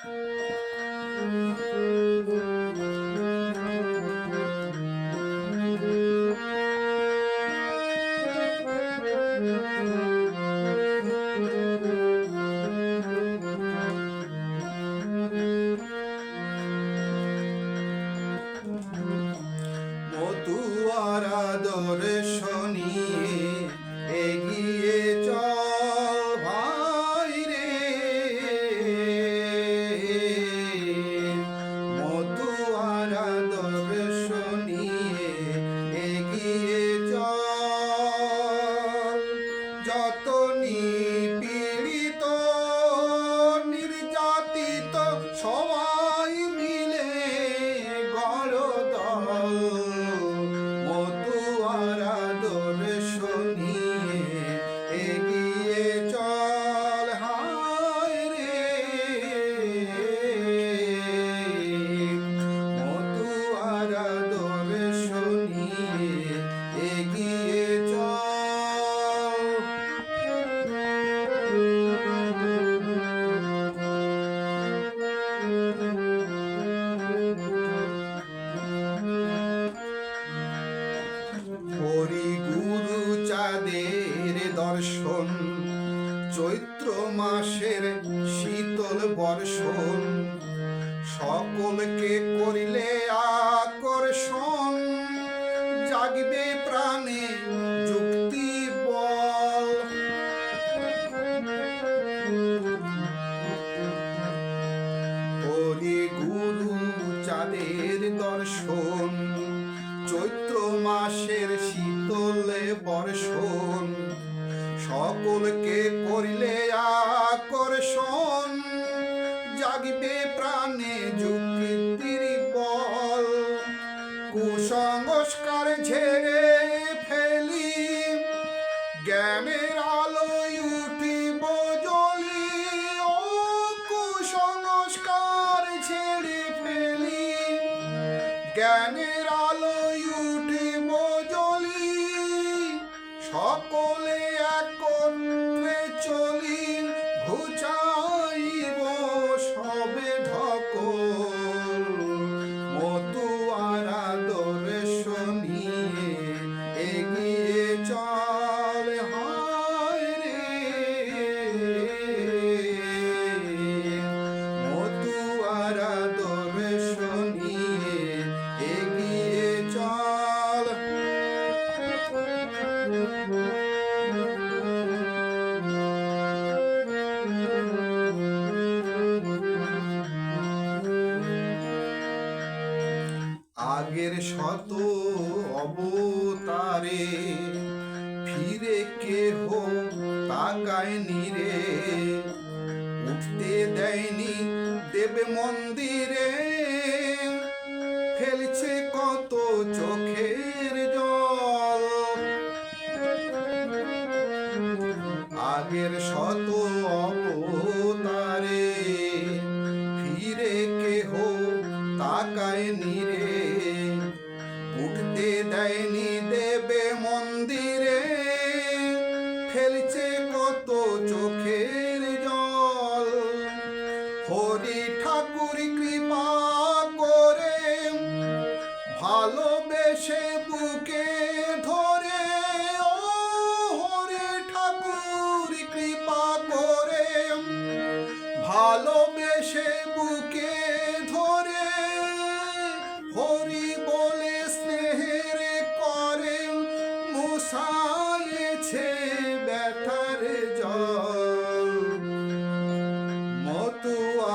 মতুয়ারা শীতল বর্ষণ, সকলকে করিলে আকর্ষণ, জাগবে প্রাণে যুক্তি বল। হরি গুরু চাঁদের দর্শন, চৈত্র মাসের শীতলে বর্ষণ, সকলকে করিলে আকর্ষণ জ্ঞানের আলোয় উঠিব জ্বলি ও কুসংস্কার ছেড়ে ফেলি। জ্ঞানের আলোয় উঠিব জ্বলি সকলে শত অবতারে ফিরে উঠতে দেয়নি দেবে মন্দিরে ফেলছে কত চোখের জল। আগের শত দেয়নি দেবে মন্দিরে। ফেলছে কত চোখের জল। হরি ঠাকুর কৃপা করে, ভালোবেসে বুকে ধরে। ও হরি ঠাকুর কৃপা করে, ভালোবেসে বুকে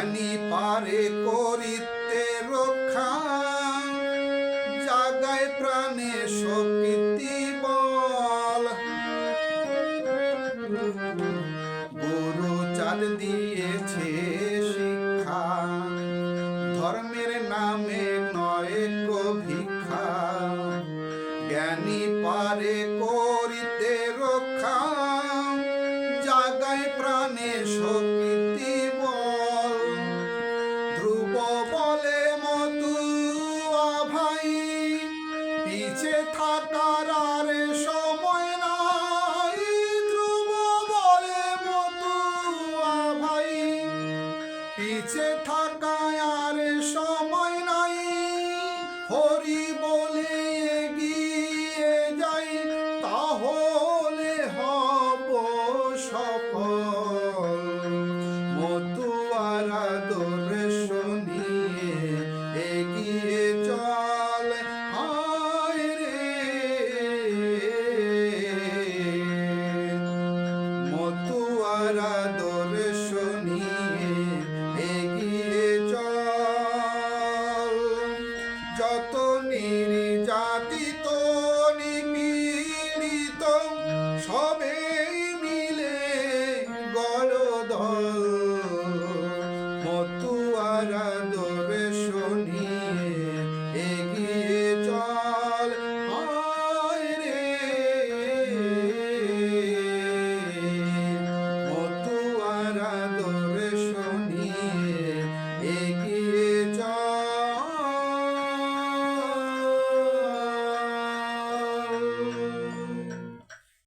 জ্ঞানী পারে করিতে রক্ষা। জাগায় প্রাণে শক্তি বল। গুরু চাল দিয়েছে শিক্ষা। ধর্মের নামে নয় ভিক্ষা। জ্ঞানী পারে করিতে রক্ষা। জাগায় প্রাণে শক্তি